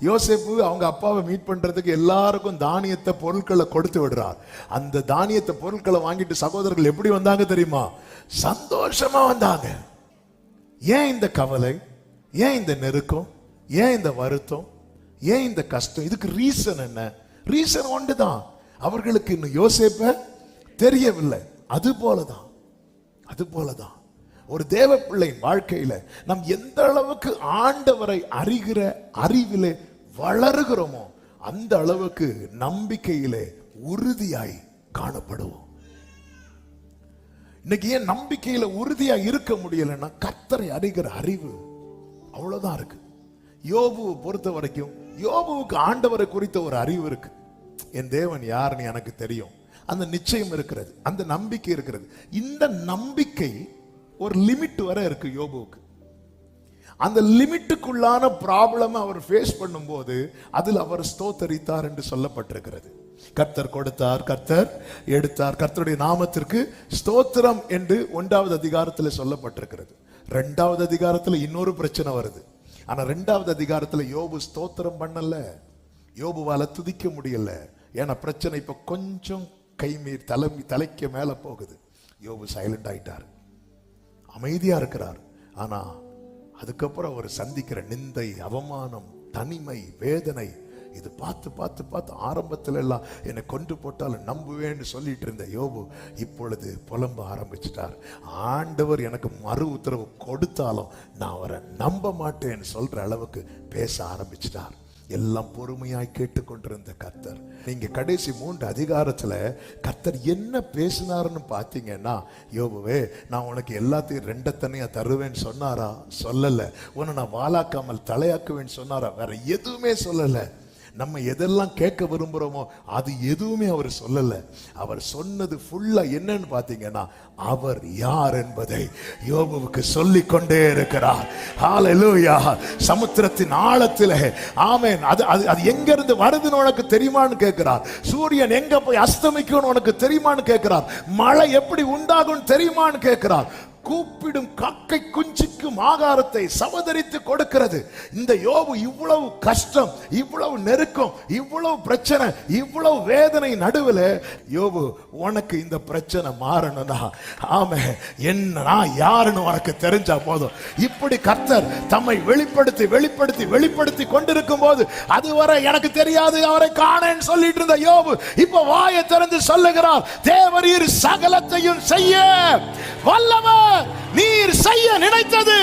யோசேப்பு அவங்க அப்பாவை மீட் பண்ணுறதுக்கு எல்லாருக்கும் தானியத்தை பொருட்களை கொடுத்து விடுறார். அந்த தானியத்தை பொருட்களை வாங்கிட்டு சகோதரர்கள் எப்படி வந்தாங்க தெரியுமா? சந்தோஷமா வந்தாங்க. ஏன் இந்த கவலை? ஏன் இந்த நெருக்கம்? ஏன் இந்த வருத்தம்? ஏன் இந்த கஷ்டம்? இதுக்கு ரீசன் என்ன? ரீசன் ஒன்று தான் அவர்களுக்கு இன்னும் யோசேப்ப தெரியவில்லை. அது போல தான் அது போல தான் ஒரு தேவ பிள்ளை வாழ்க்கையில் நாம் எந்த அளவுக்கு ஆண்டவரை அறிகிற அறிவிலே வளருகிறோமோ அந்த அளவுக்கு நம்பிக்கையிலே உறுதியாய் காணப்படுவோம். இன்னைக்கு ஏன் நம்பிக்கையில உறுதியா இருக்க முடியலன்னா கத்தரை அறிகிற அறிவு அவ்வளவுதான் இருக்கு. யோபுவை பொறுத்த வரைக்கும் யோபுவுக்கு ஆண்டவரை குறித்த ஒரு அறிவு இருக்கு. என் தேவன் யாருன்னு எனக்கு தெரியும். அந்த நிச்சயம் இருக்கிறது அந்த நம்பிக்கை இருக்கிறது. இந்த நம்பிக்கை ஒரு லிமிட் வரை இருக்கு யோபுவுக்கு. அந்த லிமிட்டுக்குள்ளான ப்ராப்ளம் அவர் ஃபேஸ் பண்ணும்போது அதில் அவர் ஸ்தோத்தரித்தார் என்று சொல்லப்பட்டிருக்கிறது. கர்த்தர் கொடுத்தார் கர்த்தர் எடுத்தார். கர்த்தருடைய நாமத்திற்கு ஸ்தோத்திரம் என்று ஒன்றாவது அதிகாரத்தில் சொல்லப்பட்டிருக்கிறது. ரெண்டாவது அதிகாரத்தில் இன்னொரு பிரச்சனை வருது. ஆனால் ரெண்டாவது அதிகாரத்தில் யோபு ஸ்தோத்திரம் பண்ணல. யோபுவால துதிக்க முடியல. ஏன்னா பிரச்சனை இப்போ கொஞ்சம் கைமீர் தலைமை தலைக்கு மேலே போகுது. யோபு சைலண்ட் ஆயிட்டார். அமைதியாக இருக்கிறார். ஆனால் அதுக்கப்புறம் அவர் சந்திக்கிற நிந்தை அவமானம் தனிமை வேதனை இது பார்த்து பார்த்து பார்த்து ஆரம்பத்தில் எல்லாம் என்னை கொண்டு போட்டாலும் நம்புவேன்னு சொல்லிட்டு இருந்த யோபு இப்பொழுது புலம்ப ஆரம்பிச்சிட்டார். ஆண்டவர் எனக்கு மறு உத்தரவு கொடுத்தாலும் நான் அவரை நம்ப மாட்டேன்னு சொல்கிற அளவுக்கு பேச ஆரம்பிச்சிட்டார். எல்லாம் பொறுமையாய் கேட்டுக்கொண்டிருந்த கத்தர் நீங்க கடைசி மூன்று அதிகாரத்துல கத்தர் என்ன பேசினாருன்னு பார்த்தீங்கன்னா யோபுவே நான் உனக்கு எல்லாத்தையும் ரெண்டத்தனையா தருவேன்னு சொன்னாரா? சொல்லலை. உன்னை நான் வாழாக்காமல் தலையாக்குவேன்னு சொன்னாரா? வேற எதுவுமே சொல்லலை. நம்ம எதெல்லாம் கேட்க விரும்புறோமோ அது எதுவுமே அவர் சொல்லலை. அவர் சொன்னது ஃபுல்லாக என்னன்னு பார்த்தீங்கன்னா அவர் யார் என்பதை யோபுவுக்கு சொல்லி கொண்டே இருக்கிறார். ஹாலலூயா சமுத்திரத்தின் ஆழத்திலே. ஆமேன். அது அது அது எங்க இருந்து வருதுன்னு உனக்கு தெரியுமான்னு கேட்கிறார். சூரியன் எங்க போய் அஸ்தமிக்கும்னு உனக்கு தெரியுமான்னு கேட்கிறார். மழை எப்படி உண்டாகும்னு தெரியுமான்னு கேட்கிறார். கூப்பிடும் காக்கை குஞ்சுக்கும் ஆகாரத்தை சமதரித்து கொடுக்கிறது. இந்த யோபு இவ்வளவு கஷ்டம் இவ்வளவு நெருக்கம் இவ்வளவு பிரச்சனை இவ்வளவு வேதனை நடுவில் யோபு உனக்கு இந்த பிரச்சனை மாறணும்னா ஆமே என்ன நான் யாருன்னு உனக்கு தெரிஞ்சா போதும். இப்படி கர்த்தர் தம்மை வெளிப்படுத்தி வெளிப்படுத்தி வெளிப்படுத்தி கொண்டிருக்கும் போது அதுவரை எனக்கு தெரியாது அவரை காணேன்னு சொல்லிட்டு இருந்த யோபு இப்ப வாயை திறந்து சொல்லுகிறார் தேவரீர் சகலத்தையும் செய்ய வல்லவர். நீர் செய்ய நினைத்தது.